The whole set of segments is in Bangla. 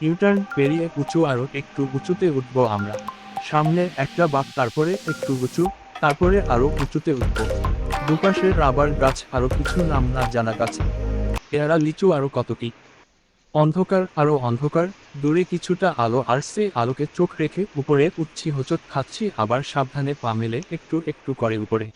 ইউটার্ন পেরিয়ে উঁচু আরও একটু উঁচুতে উঠবো আমরা। সামনে একটা বাঁক তারপরে একটু উঁচু, তারপরে আরও উঁচুতে উঠবো। দুপাশে রাবার গাছ, আরও কিছু নাম না জানা গাছ। এরা লিচু আরও কত কি? অন্ধকার, আরও অন্ধকার, দূরে কিছুটা আলো আর সেই আলোকে চোখ রেখে উপরে উঠছি, হোচট খাচ্ছি, আবার সাবধানে পা মেলে একটু একটু করে উপরে।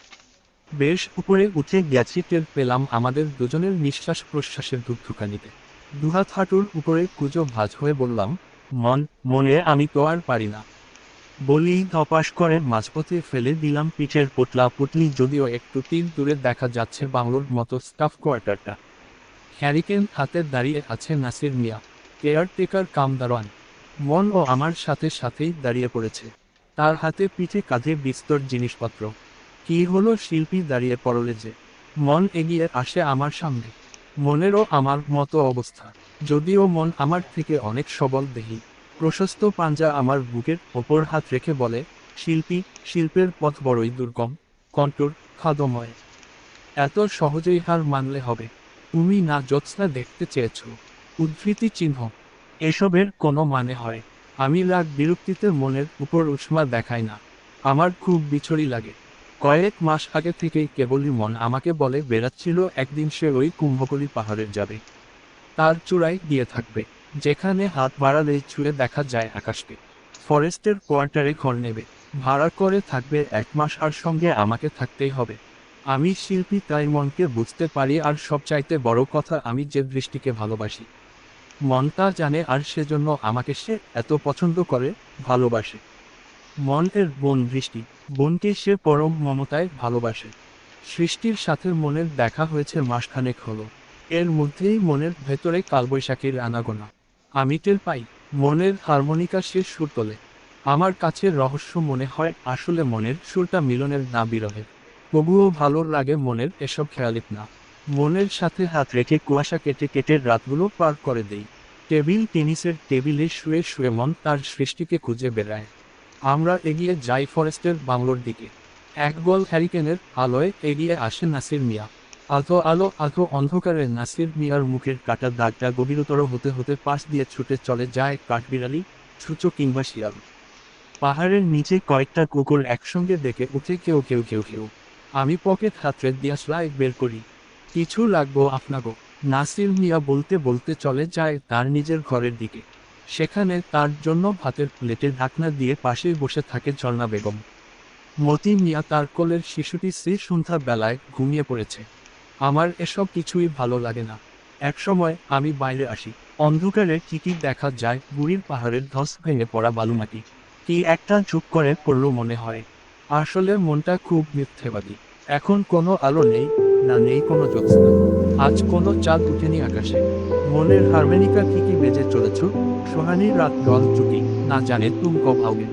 বেশ উপরে উঠে গেছি, টের পেলাম আমাদের দুজনের নিঃশ্বাস প্রশ্বাসের ধুকধুকানিতে। দুহাত হাঁটুর উপরে কুজো ভাঁজ হয়ে বললাম, মন, মনে আমি তো আর পারি না। বলি ধপাস করে মাঝপথে ফেলে দিলাম পিঠের পোটলা পুটলি যদিও একটু তিন দূরে দেখা যাচ্ছে বাংলোর মতো স্টাফ কোয়ার্টারটা। হ্যারিকেন হাতে দাঁড়িয়ে আছে নাসির মিয়া, কেয়ারটেকার কাম দারোয়ান মন ও আমার সাথে সাথেই দাঁড়িয়ে পড়েছে। তার হাতে পিঠে কাঁধে বিস্তর জিনিসপত্র। কি হলো শিল্পী দাঁড়িয়ে পড়লে যে? মন এগিয়ে আসে আমার সামনে। মনেরও আমার মতো অবস্থা। যদিও মন আমার থেকে অনেক সবল দেহি। প্রশস্ত পাঞ্জা আমার বুকের ওপর হাত রেখে বলে, শিল্পী, শিল্পের পথ বড়ই দুর্গম। কণ্টর খাদময়। এত সহজেই হার মানলে হবে। তুমি না জ্যোৎস্না দেখতে চেয়েছ। উদ্ধৃতি চিহ্ন। এসবের কোনো মানে হয়। আমি রাগ বিরক্তিতে মনের উপর উষ্মা দেখাই না। আমার খুব বিছড়ি লাগে। কয়েক মাস আগে থেকেই কেবলই মন আমাকে বলে বেড়াচ্ছিল, একদিন সে ওই কুম্ভকলি পাহাড়ে যাবে। তার চূড়ায় গিয়ে থাকবে, যেখানে হাত বাড়ালে ছুঁয়ে দেখা যায় আকাশকে। ফরেস্টের কোয়ার্টারে ঘর নেবে, ভাড়া করে থাকবে এক মাস আর সঙ্গে আমাকে থাকতেই হবে। আমি শিল্পী, তাই মনকে বুঝতে পারি আর সবচাইতে বড় কথা আমি যে দৃষ্টিকে ভালোবাসি। মন তা জানে আর সেজন্য আমাকে সে এত পছন্দ করে, ভালোবাসে। মন এর বোন দৃষ্টি। বোনকে সে পরম মমতায় ভালোবাসে। সৃষ্টির সাথে মনের দেখা হয়েছে মাসখানেক হলো। এর মধ্যেই মনের ভেতরে কালবৈশাখীর আনাগোনা। আমি টের পাই, মনের হারমোনিকা সে সুর তোলে। আমার কাছে রহস্য মনে হয়, আসলে মনের সুরটা মিলনের না বিরহের তবুও ভালো লাগে মনের এসব খেয়ালিপ না। মনের সাথে হাত রেখে কুয়াশা কেটে কেটে রাতগুলো পার করে দেই। টেবিল টেনিসের টেবিলে শুয়ে শুয়ে মন তার সৃষ্টিকে খুঁজে বেড়ায়। আমরা এগিয়ে যাই ফরেস্টের বাংলোর দিকে। এক গোল হ্যারিকেনের আলোয় এগিয়ে আসে নাসির মিয়া। আধো আলো আধো অন্ধকারে নাসির মিয়ার মুখের কাটা দাগটা গভীরতর হতে হতে পাশ দিয়ে ছুটে চলে যায় কাঠবিড়ালি, ছুচো কিংবা শিয়াল। পাহাড়ের নিচে কয়েকটা কুকুর একসঙ্গে দেখে উঠে কেউ কেউ কেউ কেউ। আমি পকেট হাতরে দিয়া স্লাইড বের করি। কিছু লাগবো আপনাগো। নাসির মিয়া বলতে বলতে চলে যায় তার নিজের ঘরের দিকে। সেখানে তার জন্য ভাতের প্লেটে ঢাকনা দিয়ে পাশেই বসে থাকে ঝর্ণা বেগম। মতি মিয়া তার কোলের শিশুটি শ্রী সন্ধ্যা বেলায় ঘুমিয়ে পড়েছে। আমার এসব কিছুই ভালো লাগে না। একসময় আমি বাইরে আসি। অন্ধকারে ঠিকই দেখা যায় বুড়ির পাহাড়ের ধস ভেঙে পড়া বালুমাটি। কি একটা চুপ করে পড়ল মনে হয়। আসলে মনটা খুব মিথ্যেবাদী। এখন কোনো আলো নেই। না নেই কোনো জ্যোৎস্না। আজ কোনো চাঁদ উঠেনি আকাশে। মনের হারমেনিকা কি কি বেজে চলেছ? সোহানির রাত জল চুকি। না জানে তুম আউগে